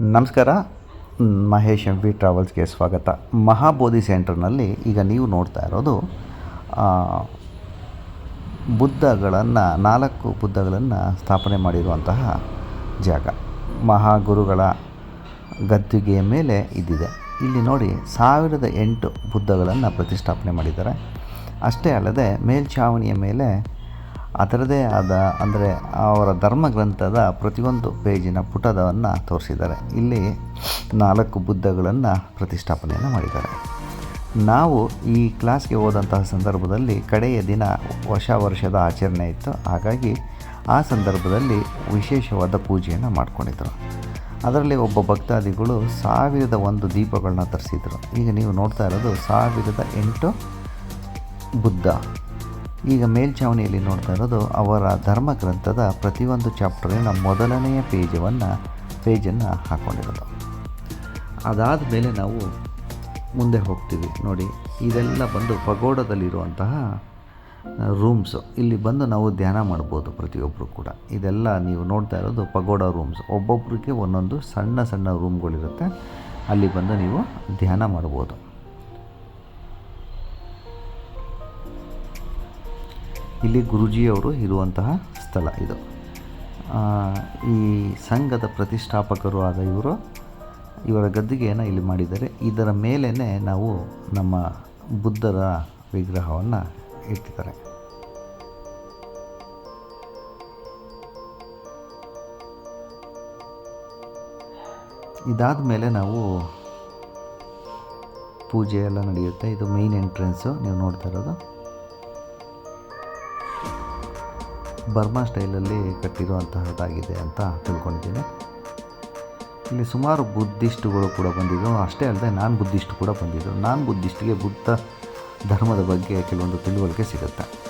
ನಮಸ್ಕಾರ. Mahesh M V ಟ್ರಾವೆಲ್ಸ್ಗೆ ಸ್ವಾಗತ. ಮಹಾಬೋಧಿ ಸೆಂಟರ್ನಲ್ಲಿ ಈಗ ನೀವು ನೋಡ್ತಾ ಇರೋದು ಬುದ್ಧಗಳನ್ನು, ನಾಲ್ಕು ಬುದ್ಧಗಳನ್ನು ಸ್ಥಾಪನೆ ಮಾಡಿರುವಂತಹ ಜಾಗ. ಮಹಾಗುರುಗಳ ಗದ್ದುಗೆಯ ಮೇಲೆ ಇದ್ದಿದೆ. ಇಲ್ಲಿ ನೋಡಿ ಸಾವಿರದ ಎಂಟು ಬುದ್ಧಗಳನ್ನು ಪ್ರತಿಷ್ಠಾಪನೆ ಮಾಡಿದ್ದಾರೆ. ಅಷ್ಟೇ ಅಲ್ಲದೆ ಮೇಲ್ಛಾವಣಿಯ ಮೇಲೆ ಅದರದೇ ಆದ, ಅಂದರೆ ಅವರ ಧರ್ಮಗ್ರಂಥದ ಪ್ರತಿಯೊಂದು ಪೇಜಿನ ಪುಟದವನ್ನು ತೋರಿಸಿದ್ದಾರೆ. ಇಲ್ಲಿ ನಾಲ್ಕು ಬುದ್ಧಗಳನ್ನು ಪ್ರತಿಷ್ಠಾಪನೆಯನ್ನು ಮಾಡಿದ್ದಾರೆ. ನಾವು ಈ ಕ್ಲಾಸ್ಗೆ ಹೋದಂತಹ ಸಂದರ್ಭದಲ್ಲಿ ಕಡೆಯ ದಿನ ಹೊಸ ವರ್ಷದ ಆಚರಣೆ ಇತ್ತು. ಹಾಗಾಗಿ ಆ ಸಂದರ್ಭದಲ್ಲಿ ವಿಶೇಷವಾದ ಪೂಜೆಯನ್ನು ಮಾಡಿಕೊಂಡಿದ್ದರು ಅದರಲ್ಲಿ ಒಬ್ಬ ಭಕ್ತಾದಿಗಳು ಸಾವಿರದ ಒಂದು ದೀಪಗಳನ್ನ ತರಿಸಿದರು. ಈಗ ನೀವು ನೋಡ್ತಾ ಇರೋದು ಸಾವಿರದ ಎಂಟು ಬುದ್ಧ. ಈಗ ಮೇಲ್ಛಾವಣಿಯಲ್ಲಿ ನೋಡ್ತಾ ಇರೋದು ಅವರ ಧರ್ಮಗ್ರಂಥದ ಪ್ರತಿಯೊಂದು ಚಾಪ್ಟರಿನ ಮೊದಲನೆಯ ಪೇಜವನ್ನು, ಪೇಜನ್ನು ಹಾಕ್ಕೊಂಡಿರೋದು ಅದಾದ ಮೇಲೆ ನಾವು ಮುಂದೆ ಹೋಗ್ತೀವಿ. ನೋಡಿ, ಇದೆಲ್ಲ ಬಂದು ಪಗೋಡದಲ್ಲಿರುವಂತಹ ರೂಮ್ಸು. ಇಲ್ಲಿ ಬಂದು ನಾವು ಧ್ಯಾನ ಮಾಡ್ಬೋದು ಪ್ರತಿಯೊಬ್ಬರು ಕೂಡ. ಇದೆಲ್ಲ ನೀವು ನೋಡ್ತಾ ಇರೋದು ಪಗೋಡ ರೂಮ್ಸ್. ಒಬ್ಬೊಬ್ಬರಿಗೆ ಒಂದೊಂದು ಸಣ್ಣ ಸಣ್ಣ ರೂಮ್ಗಳಿರುತ್ತೆ. ಅಲ್ಲಿ ಬಂದು ನೀವು ಧ್ಯಾನ ಮಾಡ್ಬೋದು. ಇಲ್ಲಿ ಗುರುಜಿಯವರು ಇರುವಂತಹ ಸ್ಥಳ ಇದು. ಈ ಸಂಘದ ಪ್ರತಿಷ್ಠಾಪಕರು ಆದ ಇವರು ಇವರ ಗದ್ದಿಗೆಯನ್ನು ಇಲ್ಲಿ ಮಾಡಿದ್ದಾರೆ. ಇದರ ಮೇಲೇ ನಾವು ನಮ್ಮ ಬುದ್ಧರ ವಿಗ್ರಹವನ್ನು ಇಟ್ಟಿದ್ದಾರೆ. ಇದಾದ ಮೇಲೆ ನಾವು ಪೂಜೆ ಎಲ್ಲ ನಡೆಯುತ್ತೆ. ಇದು ಮೇನ್ ಎಂಟ್ರೆನ್ಸು ನೀವು ನೋಡ್ತಾ ಇರೋದು. ಬರ್ಮಾ ಸ್ಟೈಲಲ್ಲಿ ಕಟ್ಟಿರುವಂತಹದ್ದಾಗಿದೆ ಅಂತ ತಿಳ್ಕೊಂಡಿದ್ದೀನಿ. ಇಲ್ಲಿ ಸುಮಾರು ಬುದ್ಧಿಸ್ಟ್ಗಳು ಕೂಡ ಬಂದಿದ್ರು. ಅಷ್ಟೇ ಅಲ್ಲದೆ ನಾನ್ ಬುದ್ಧಿಸ್ಟ್ ಕೂಡ ಬಂದಿದ್ದರು ನಾನ್ ಬುದ್ಧಿಸ್ಟ್ಗೆ ಬುದ್ಧ ಧರ್ಮದ ಬಗ್ಗೆ ಕೆಲವೊಂದು ತಿಳುವಳಿಕೆ ಸಿಗುತ್ತೆ.